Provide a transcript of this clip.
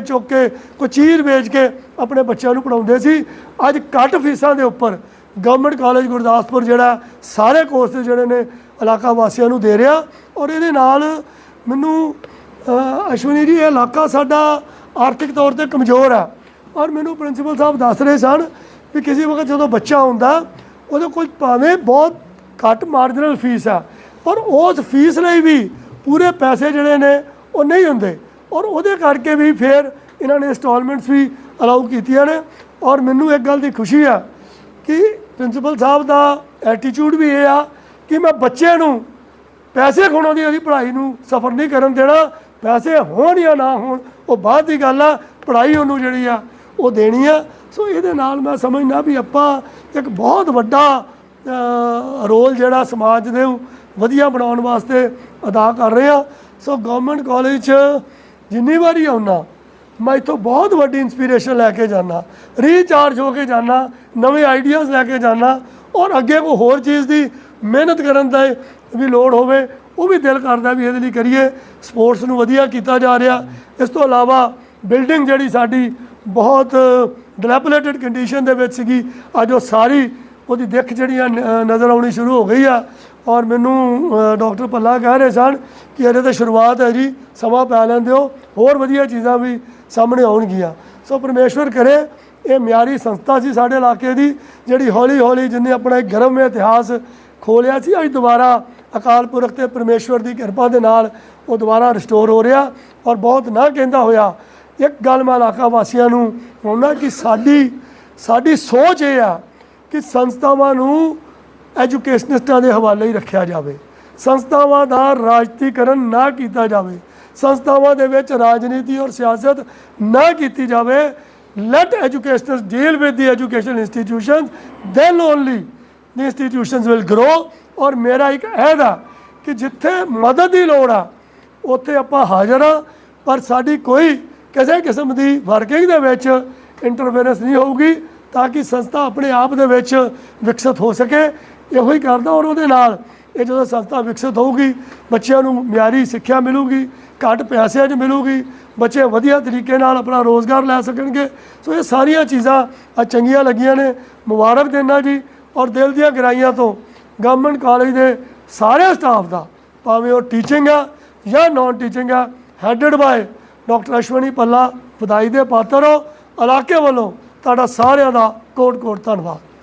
ਚੁੱਕ ਕੇ ਕੋਈ ਚੀਰ ਵੇਚ ਕੇ ਆਪਣੇ ਬੱਚਿਆਂ ਨੂੰ ਪੜਾਉਂਦੇ ਸੀ। ਅੱਜ ਘੱਟ ਫੀਸਾਂ ਦੇ ਉੱਪਰ ਗਵਰਨਮੈਂਟ ਕਾਲਜ ਗੁਰਦਾਸਪੁਰ ਜਿਹੜਾ ਸਾਰੇ ਕੋਰਸ ਜਿਹੜੇ ਨੇ ਇਲਾਕਾ ਵਾਸੀਆਂ ਨੂੰ ਦੇ ਰਿਹਾ ਔਰ ਇਹਦੇ ਨਾਲ ਮੈਨੂੰ ਅਸ਼ਵਨੀ ਜੀ, ਇਹ ਇਲਾਕਾ ਸਾਡਾ ਆਰਥਿਕ ਤੌਰ ਤੇ ਕਮਜ਼ੋਰ ਹੈ ਔਰ ਮੈਨੂੰ ਪ੍ਰਿੰਸੀਪਲ ਸਾਹਿਬ ਦੱਸ ਰਹੇ ਸਨ ਵੀ ਕਿਸੇ ਵਕਤ ਜਦੋਂ ਬੱਚਾ ਹੁੰਦਾ ਉਹਦੇ ਕੋਲ ਭਾਵੇਂ ਬਹੁਤ ਘੱਟ ਮਾਰਜਨਲ ਫੀਸ ਆ, ਪਰ ਉਸ ਫੀਸ ਲਈ ਵੀ ਪੂਰੇ ਪੈਸੇ ਜਿਹੜੇ ਨੇ, ਉਹ ਨਹੀਂ ਹੁੰਦੇ। ਔਰ ਉਹਦੇ ਕਰਕੇ ਵੀ ਫਿਰ ਇਹਨਾਂ ਨੇ ਇੰਸਟਾਲਮੈਂਟਸ ਵੀ ਅਲਾਉ ਕੀਤੀਆਂ ਨੇ। ਔਰ ਮੈਨੂੰ ਇੱਕ ਗੱਲ ਦੀ ਖੁਸ਼ੀ ਆ ਕਿ ਪ੍ਰਿੰਸੀਪਲ ਸਾਹਿਬ ਦਾ ਐਟੀਟਿਊਡ ਵੀ ਇਹ ਆ ਕਿ ਮੈਂ ਬੱਚੇ ਨੂੰ ਪੈਸੇ ਖੋਣੋਂ ਦੀ ਉਹਦੀ ਪੜ੍ਹਾਈ ਨੂੰ ਸਫਰ ਨਹੀਂ ਕਰਨ ਦੇਣਾ, ਪੈਸੇ ਹੋਣ ਜਾਂ ਨਾ ਹੋਣ, ਉਹ ਬਾਅਦ ਦੀ ਗੱਲ ਆ, ਪੜ੍ਹਾਈ ਉਹਨੂੰ ਜਿਹੜੀ ਆ, ਉਹ ਦੇਣੀ ਆ। ਸੋ ਇਹਦੇ ਨਾਲ ਮੈਂ ਸਮਝਦਾ ਵੀ ਆਪਾਂ ਇੱਕ ਬਹੁਤ ਵੱਡਾ ਰੋਲ ਜਿਹੜਾ ਸਮਾਜ ਦੇ ਨੂੰ ਵਧੀਆ ਬਣਾਉਣ ਵਾਸਤੇ ਅਦਾ ਕਰ ਰਹੇ ਆ। ਸੋ ਗਵਰਨਮੈਂਟ ਕਾਲਜ 'ਚ ਜਿੰਨੀ ਵਾਰੀ ਆਉਣਾ ਮੈਂ ਇੱਥੋਂ ਬਹੁਤ ਵੱਡੀ ਇਨਸਪੀਰੇਸ਼ਨ ਲੈ ਕੇ ਜਾਣਾ ਰੀਚਾਰਜ ਹੋ ਕੇ ਜਾਣਾ ਨਵੇਂ ਆਈਡੀਆਜ਼ ਲੈ ਕੇ ਜਾਣਾ ਔਰ ਅੱਗੇ ਕੋਈ ਹੋਰ ਚੀਜ਼ ਦੀ ਮਿਹਨਤ ਕਰਨ ਦਾ ਵੀ ਲੋੜ ਹੋਵੇ, ਉਹ ਵੀ ਦਿਲ ਕਰਦਾ ਵੀ ਇਹਦੇ ਲਈ ਕਰੀਏ। ਸਪੋਰਟਸ ਨੂੰ ਵਧੀਆ ਕੀਤਾ ਜਾ ਰਿਹਾ। ਇਸ ਤੋਂ ਇਲਾਵਾ ਬਿਲਡਿੰਗ ਜਿਹੜੀ ਸਾਡੀ ਬਹੁਤ ਡਿਲੈਪਲੇਟਡ ਕੰਡੀਸ਼ਨ ਦੇ ਵਿੱਚ ਸੀਗੀ, ਅੱਜ ਉਹ ਸਾਰੀ ਉਹਦੀ ਦਿੱਖ ਜਿਹੜੀ ਆ ਨਜ਼ਰ ਆਉਣੀ ਸ਼ੁਰੂ ਹੋ ਗਈ ਆ। ਔਰ ਮੈਨੂੰ ਡਾਕਟਰ ਪੱਲਾ ਕਹਿ ਰਹੇ ਸਨ ਕਿ ਇਹਦੇ ਤਾਂ ਸ਼ੁਰੂਆਤ ਹੈ ਜੀ, ਸਮਾਂ ਪੈ ਲੈਂਦੇ ਦਿਓ ਹੋਰ ਵਧੀਆ ਚੀਜ਼ਾਂ ਵੀ ਸਾਹਮਣੇ ਆਉਣਗੀਆਂ। ਸੋ ਪਰਮੇਸ਼ਵਰ ਕਰੇ, ਇਹ ਮਿਆਰੀ ਸੰਸਥਾ ਸੀ ਸਾਡੇ ਇਲਾਕੇ ਦੀ, ਜਿਹੜੀ ਹੌਲੀ ਹੌਲੀ ਜਿੰਨੇ ਆਪਣਾ ਇੱਕ ਗਰਮ ਇਤਿਹਾਸ ਖੋਲਿਆ ਸੀ, ਅੱਜ ਦੁਬਾਰਾ ਅਕਾਲ ਪੁਰਖ ਤੇ ਪਰਮੇਸ਼ਵਰ ਦੀ ਕਿਰਪਾ ਦੇ ਨਾਲ ਉਹ ਦੁਬਾਰਾ ਰਿਸਟੋਰ ਹੋ ਰਿਹਾ ਔਰ ਬਹੁਤ ਨਾ ਕਹਿੰਦਾ ਹੋਇਆ, ਇੱਕ ਗੱਲ ਮੈਂ ਇਲਾਕਾ ਵਾਸੀਆਂ ਨੂੰ ਕਹਿੰਦਾ ਕਿ ਸਾਡੀ ਸਾਡੀ ਸੋਚ ਇਹ ਆ ਕਿ ਸੰਸਥਾਵਾਂ ਨੂੰ ਐਜੂਕੇਸ਼ਨਿਸਟਾਂ ਦੇ ਹਵਾਲੇ ਹੀ ਰੱਖਿਆ ਜਾਵੇ। ਸੰਸਥਾਵਾਂ ਦਾ ਰਾਜਨੀਤੀਕਰਨ ਨਾ ਕੀਤਾ ਜਾਵੇ। ਸੰਸਥਾਵਾਂ ਦੇ ਵਿੱਚ ਰਾਜਨੀਤੀ ਔਰ ਸਿਆਸਤ ਨਾ ਕੀਤੀ ਜਾਵੇ। Let educations deal with the education institutions than only the institutions will grow ਔਰ ਮੇਰਾ ਇੱਕ ਅਹਿਦ ਆ ਕਿ ਜਿੱਥੇ ਮਦਦ ਦੀ ਲੋੜ ਆ, ਉੱਥੇ ਆਪਾਂ ਹਾਜ਼ਰ ਆ। ਪਰ ਸਾਡੀ ਕੋਈ ਕਿਸੇ ਕਿਸਮ ਦੀ ਵਰਕਿੰਗ ਦੇ ਵਿੱਚ ਇੰਟਰਫੇਰੈਂਸ ਨਹੀਂ ਹੋਊਗੀ, ਤਾਂ ਕਿ ਸੰਸਥਾ ਆਪਣੇ ਆਪ ਦੇ ਵਿੱਚ ਵਿਕਸਿਤ ਹੋ ਸਕੇ। ਇਹੋ ਹੀ ਕਰਦਾ ਔਰ ਉਹਦੇ ਨਾਲ ਇਹ ਜਦੋਂ ਸੰਸਥਾ ਵਿਕਸਿਤ ਹੋਊਗੀ, ਬੱਚਿਆਂ ਨੂੰ ਮਿਆਰੀ ਸਿੱਖਿਆ ਮਿਲੂਗੀ, ਘੱਟ ਪੈਸਿਆਂ 'ਚ ਮਿਲੂਗੀ, ਬੱਚੇ ਵਧੀਆ ਤਰੀਕੇ ਨਾਲ ਆਪਣਾ ਰੋਜ਼ਗਾਰ ਲੈ ਸਕਣਗੇ। ਸੋ ਇਹ ਸਾਰੀਆਂ ਚੀਜ਼ਾਂ ਆ ਚੰਗੀਆਂ ਲੱਗੀਆਂ ਨੇ। ਮੁਬਾਰਕ ਦੇਣਾ ਜੀ। ਔਰ ਦਿਲ ਦੀਆਂ ਗਹਿਰਾਈਆਂ ਤੋਂ ਗਵਰਨਮੈਂਟ ਕਾਲਜ ਦੇ ਸਾਰੇ ਸਟਾਫ ਦਾ, ਭਾਵੇਂ ਉਹ ਟੀਚਿੰਗ ਆ ਜਾਂ ਨਾਨ ਟੀਚਿੰਗ ਆ headed by doctor Ashwani Palla ਵਧਾਈ ਦੇ ਪਾਤਰ ਹੋ। ਇਲਾਕੇ ਵੱਲੋਂ ਤੁਹਾਡਾ ਸਾਰਿਆਂ ਦਾ ਕੋਟ ਕੋਟ ਧੰਨਵਾਦ।